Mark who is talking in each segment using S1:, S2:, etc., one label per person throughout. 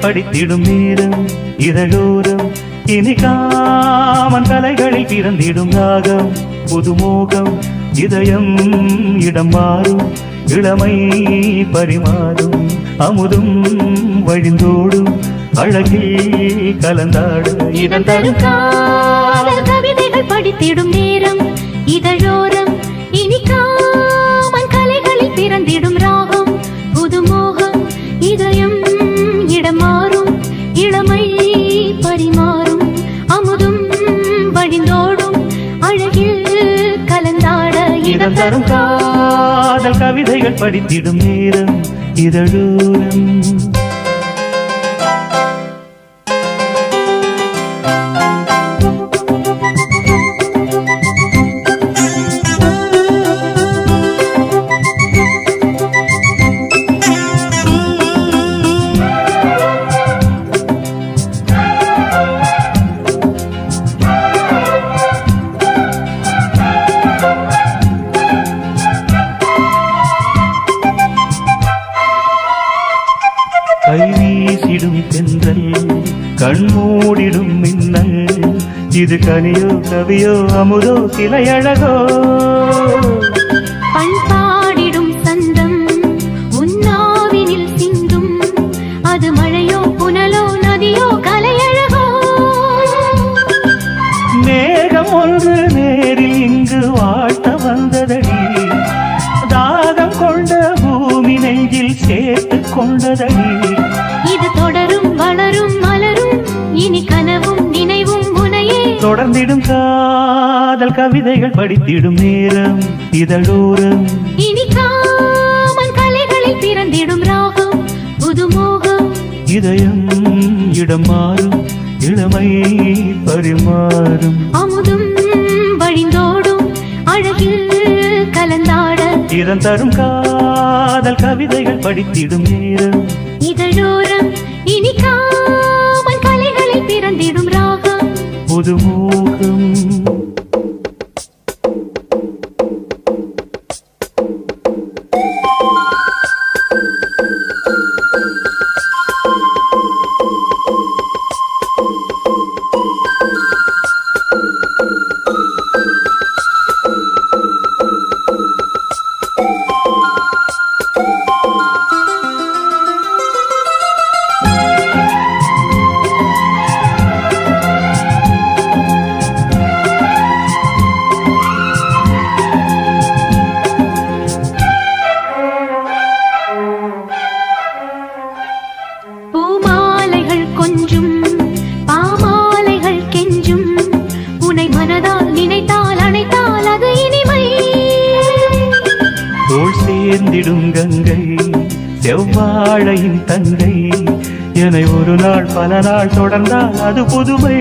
S1: படித்திடும் நேரம் இதழோரம். இனி காமன் கலைகளில் பிறந்திடும் ராகம் புதுமோகம் இதயம் இடம் மாறும். இளமை பரிமாறும். அமுதும் வழிந்தோடும். அழகில் கலந்தாடும். இதன் தரும்
S2: படித்திடும் நேரம். இதழ்
S1: இதம் காதல் கவிதைகள் படித்திடும் நேரம் இதழூரம். கண்மூடிடும் மின்னல். இது கனியோ கவியோ அமுதோ சிலையழகோ.
S2: பண்பாடிடும் சந்தம் உன்னாவினில் சிந்தும். அது மழையோ புனலோ நதியோ கலையழகோ.
S1: மேகம் ஒன்று நேரில் இங்கு வாழ்த்த வந்ததடி. தாகம் கொண்ட பூமி நெஞ்சில் சேர்த்து கொண்டதடி.
S2: இனி கனவும் நினைவும் உனையே
S1: தொடர்ந்திடும் காதல் கவிதைகள் படித்திடும் நேரம் இதழோரம்.
S2: இனி காமன் கலைகளில் பிறந்திடும் ராகம் புதுமோகம்.
S1: இதயம் இடம் மாறும் இளமை பரிமாறும்.
S2: அமுதும் வழிந்தோடும் அழகில் கலந்தாட.
S1: இதன் தரும் காதல் கவிதைகள் படித்திடும் நேரம்.
S2: இதழோரம் இனி காமன்
S1: புதுமோகம் சேர்ந்திடும் கங்கை செவ்வாழையின் தங்கை. என்னை ஒரு நாள் பல நாள் தொடர்ந்தால் அது புதுமை.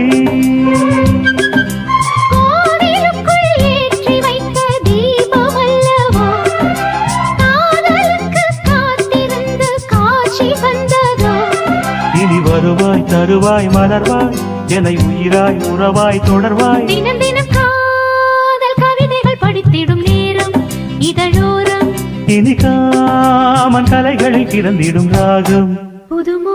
S1: இனி வருவாய் தருவாய் மலர்வாய். என்னை உயிராய் உறவாய் தொடர்வாய்.
S2: தினம் தினம் காதல் கவிதைகள் படித்திடும் நேரம். இதழோரம்
S1: இனி காமன் கலைகளில் கிடந்திடும் ராகம். புதும